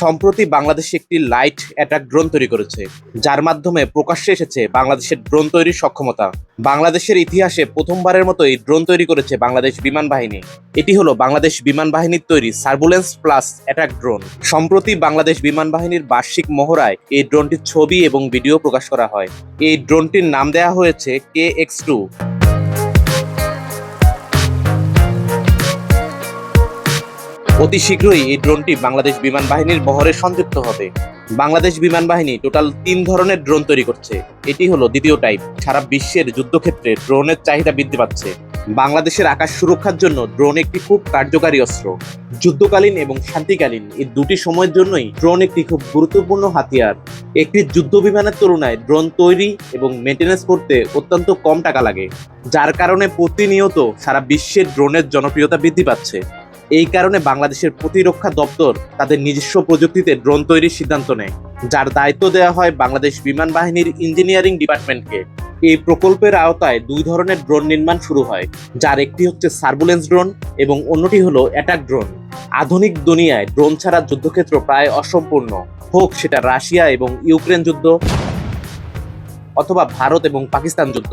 সম্প্রতি বাংলাদেশ একটি light attack drone তৈরি করেছে, যার মাধ্যমে প্রকাশ্যে এসেছে বাংলাদেশের ড্রোন তৈরির সক্ষমতা। বাংলাদেশের ইতিহাসে প্রথমবারের মতো এই ড্রোন তৈরি করেছে বাংলাদেশ বিমান বাহিনী। এটি হলো বাংলাদেশ বিমান বাহিনীর তৈরি সার্ভুলেন্স প্লাস অ্যাটাক ড্রোন। সম্প্রতি বাংলাদেশ বিমান বাহিনীর বার্ষিক মহড়ায় এই ড্রোনটির ছবি এবং ভিডিও প্রকাশ করা হয়। এই ড্রোনটির নাম দেওয়া হয়েছে কে এক্স টু। অতি শীঘ্রই এই ড্রোনটি বাংলাদেশ বিমান বাহিনীর বহরে সংযুক্ত হবে। বাংলাদেশ বিমান বাহিনী টোটাল তিন ধরনের ড্রোন তৈরি করছে। এটি হলো দ্বিতীয় টাইপ, সারা বিশ্বের যুদ্ধক্ষেত্রে ড্রোনের চাহিদা বৃদ্ধি পাচ্ছে। বাংলাদেশের আকাশ সুরক্ষার জন্য ড্রোন একটি খুব কার্যকারী অস্ত্র। যুদ্ধকালীন এবং শান্তিকালীন এই দুটি সময়ের জন্যই ড্রোন একটি খুব গুরুত্বপূর্ণ হাতিয়ার। একটি যুদ্ধ বিমানের তুলনায় ড্রোন তৈরি এবং মেনটেন্যান্স করতে অত্যন্ত কম টাকা লাগে, যার কারণে প্রতিনিয়ত সারা বিশ্বের ড্রোনের জনপ্রিয়তা বৃদ্ধি পাচ্ছে। এই কারণে বাংলাদেশের প্রতিরক্ষা দপ্তর তাদের নিজস্ব প্রযুক্তিতে ড্রোন তৈরির সিদ্ধান্ত নেয়, যার দায়িত্ব দেওয়া হয় বাংলাদেশ বিমান বাহিনীর ইঞ্জিনিয়ারিং ডিপার্টমেন্টকে। এই প্রকল্পের আওতায় দুই ধরনের ড্রোন নির্মাণ শুরু হয়, যার একটি হচ্ছে সার্ভুলেন্স ড্রোন এবং অন্যটি হলো অ্যাটাক ড্রোন। আধুনিক দুনিয়ায় ড্রোন ছাড়া যুদ্ধক্ষেত্র প্রায় অসম্পূর্ণ। হোক, সেটা রাশিয়া এবং ইউক্রেন যুদ্ধ অথবা ভারত এবং পাকিস্তান যুদ্ধ।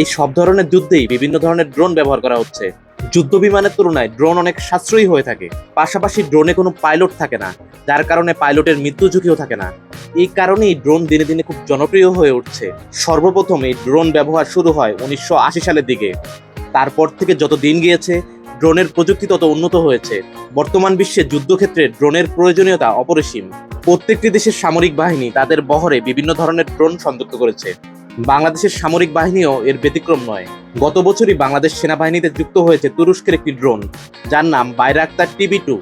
এই সব ধরনের যুদ্ধেই বিভিন্ন ধরনের ড্রোন ব্যবহার করা হচ্ছে। যুদ্ধ বিমানের তুলনায় ড্রোন অনেক সাশ্রয়ী হয়ে থাকে। পাশাপাশি ড্রোনে কোনো পাইলট থাকে না, যার কারণে পাইলটের মৃত্যু ঝুঁকিও থাকে না। এই কারণেই ড্রোন দিনে দিনে খুব জনপ্রিয় হয়ে উঠছে। সর্বপ্রথম এই ড্রোন ব্যবহার শুরু হয় উনিশশো আশি সালের দিকে। তারপর থেকে যত দিন গিয়েছে, ড্রোনের প্রযুক্তি তত উন্নত হয়েছে। বর্তমান বিশ্বে যুদ্ধক্ষেত্রে ড্রোনের প্রয়োজনীয়তা অপরিসীম। প্রত্যেকটি দেশের সামরিক বাহিনী তাদের বহরে বিভিন্ন ধরনের ড্রোন সংযুক্ত করেছে। বাংলাদেশের সামরিক বাহিনীও এর ব্যতিক্রম নয়। গত বছরই বাংলাদেশ সেনাবাহিনীতে যুক্ত হয়েছে তুরস্কের একটি ড্রোন, যার নাম বাইরাক্তার টিভি টু।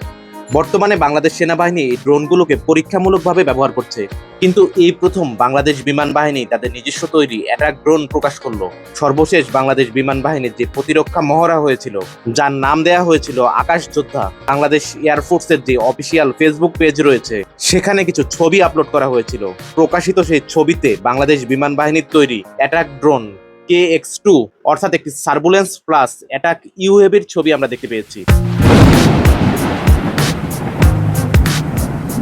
বর্তমানে বাংলাদেশ সেনাবাহিনী এই ড্রোনগুলোকে পরীক্ষামূলকভাবে ব্যবহার করছে। কিন্তু এই প্রথম বাংলাদেশ বিমান বাহিনী তাদের নিজস্ব তৈরি অ্যাটাক ড্রোন প্রকাশ করল। সর্বশেষ বাংলাদেশ বিমান বাহিনীর যে প্রতিরক্ষা মহড়া হয়েছিল, যার নাম দেয়া হয়েছিল আকাশ যোদ্ধা বাংলাদেশ এয়ারফোর্সের যে অফিসিয়াল ফেসবুক পেজ রয়েছে, সেখানে কিছু ছবি আপলোড করা হয়েছিল। প্রকাশিত সেই ছবিতে বাংলাদেশ বিমান বাহিনীর তৈরি attack drone K X two অর্থাৎ একটি সার্ভুলেন্স প্লাস অ্যাটাক ইউএবির ছবি আমরা দেখতে পেয়েছি।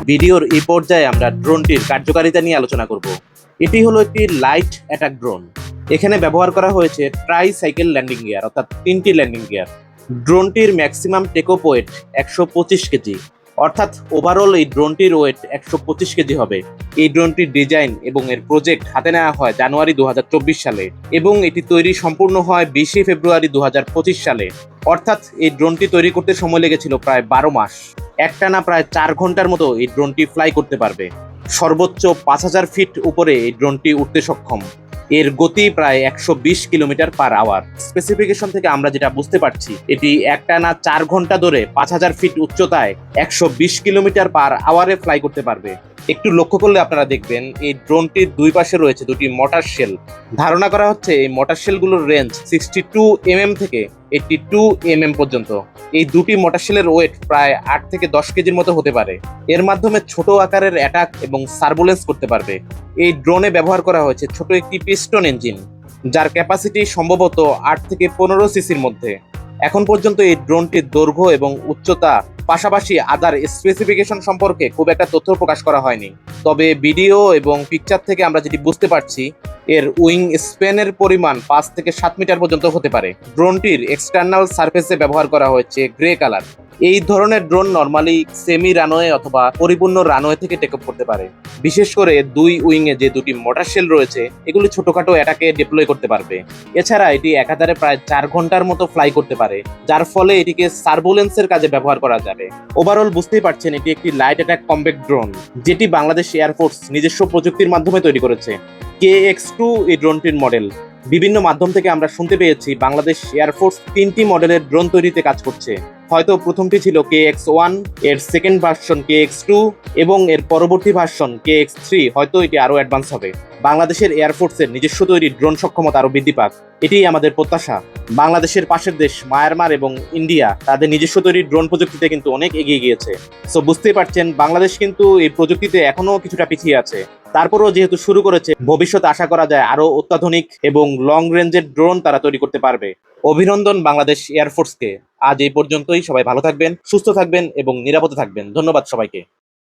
ভিডিওর এই পর্যায়ে আমরা ড্রোনটির কার্যকারিতা নিয়ে আলোচনা করব। এটি হলো একটি লাইট অ্যাটাক ড্রোন। এখানে ব্যবহার করা হয়েছে ট্রাই সাইকেল ল্যান্ডিং গিয়ার, অর্থাৎ তিনটি ল্যান্ডিং গিয়ার। ড্রোনটির ম্যাক্সিমাম টেকো পয়েন্ট একশো পঁচিশ কেজি। অর্থাৎ ওভারঅল এই ড্রোনটির ওয়েট একশো পঁচিশ কেজি হবে। এই ড্রোনটির ডিজাইন এবং এর প্রজেক্ট হাতে নেওয়া হয় জানুয়ারি দু হাজার চব্বিশ সালে এবং এটি তৈরি সম্পূর্ণ হয় বিশে ফেব্রুয়ারি দু হাজার পঁচিশ সালে। অর্থাৎ এই ড্রোনটি তৈরি করতে সময় লেগেছিল প্রায় বারো মাস। একটানা প্রায় চার ঘণ্টার মতো এই ড্রোনটি ফ্লাই করতে পারবে। সর্বোচ্চ পাঁচ হাজার ফিট উপরে এই ড্রোনটি উঠতে সক্ষম। এর গতি প্রায় একশো বিশ কিলোমিটার পার আওয়ার স্পেসিফিকেশন থেকে আমরা যেটা বুঝতে পারছি, এটি একটানা চার ঘণ্টা ধরে পাঁচ হাজার ফিট উচ্চতায় একশো বিশ কিলোমিটার পার আওয়ারে ফ্লাই করতে পারবে। একটু লক্ষ্য করলে আপনারা দেখবেন, এই ড্রোনটির দুই পাশে রয়েছে দুটি মোটর শেল। ধারণা করা হচ্ছে এই মোটর শেলগুলোর রেঞ্জ সিক্সটি টু এমএম থেকে এইটটি টু এমএম পর্যন্ত। এই দুটি মোটর শেলের ওয়েট প্রায় আট থেকে দশ কেজির মতো হতে পারে। এর মাধ্যমে ছোট আকারের অ্যাটাক এবং সার্ভুলেন্স করতে পারবে। এই ড্রোনে ব্যবহার করা হয়েছে ছোট একটি পিস্টন ইঞ্জিন যার ক্যাপাসিটি সম্ভবত আট থেকে পনেরো সিসির মধ্যে। এখন পর্যন্ত এই ড্রোনটির দৈর্ঘ্য এবং উচ্চতা পাশাপাশি আদার স্পেসিফিকেশন সম্পর্কে খুব একটা তথ্য প্রকাশ করা হয়নি। তবে ভিডিও এবং পিকচার থেকে আমরা যেটি বুঝতে পারছি এর উইং স্পেনের পরিমাণ পাঁচ থেকে সাত মিটার পর্যন্ত হতে পারে। ড্রোনটির এক্সটার্নাল সারফেসে ব্যবহার করা হয়েছে গ্রে কালার এই ধরনের ড্রোন নর্মালি সেমি রানওয়ে অথবা পরিপূর্ণ রানওয়ে থেকে টেক করতে পারে। বিশেষ করে দুই উইংয়ে যে দুটি মোটর শেল রয়েছে, এগুলি ছোটখাটো অ্যাটাকে ডিপ্লয় করতে পারবে। এছাড়া এটি একাধারে প্রায় চার ঘণ্টার মতো ফ্লাই করতে পারে, যার ফলে এটিকে সার্ভুলেন্সের কাজে ব্যবহার করা যাবে। ওভারঅল বুঝতেই পারছেন, এটি একটি লাইট অ্যাটাক কম্প্যাক্ট ড্রোন যেটি বাংলাদেশ এয়ারফোর্স নিজস্ব প্রযুক্তির মাধ্যমে তৈরি করেছে। কে এক্স টু এই ড্রোনটির মডেল বিভিন্ন মাধ্যম থেকে আমরা শুনতে পেয়েছি, বাংলাদেশ এয়ারফোর্স তিনটি মডেলের ড্রোন তৈরিতে কাজ করছে। হয়তো প্রথমটি ছিল কে এক্স ওয়ান, এর second version K X two এবং এর পরবর্তী ভার্সন কে এক্স থ্রি। হয়তো এটি আরও অ্যাডভান্স হবে। বাংলাদেশের এয়ারফোর্সের নিজস্ব তৈরি ড্রোন সক্ষমতা আরও বৃদ্ধি পাক। এটিই আমাদের প্রত্যাশা। বাংলাদেশের পাশের দেশ মায়ানমার এবং ইন্ডিয়া, তাদের নিজস্ব তৈরি ড্রোন প্রযুক্তিতে কিন্তু অনেক এগিয়ে গিয়েছে। সো বুঝতেই পারছেন, বাংলাদেশ কিন্তু এই প্রযুক্তিতে এখনও কিছুটা পিছিয়ে আছে। তারপরও যেহেতু শুরু করেছে, ভবিষ্যতে আশা করা যায় আরও অত্যাধুনিক এবং লং রেঞ্জের ড্রোন তারা তৈরি করতে পারবে। অভিনন্দন বাংলাদেশ এয়ারফোর্সকে আজ এই পর্যন্তই। সবাই ভালো থাকবেন সুস্থ থাকবেন এবং নিরাপদে থাকবেন। ধন্যবাদ সবাইকে।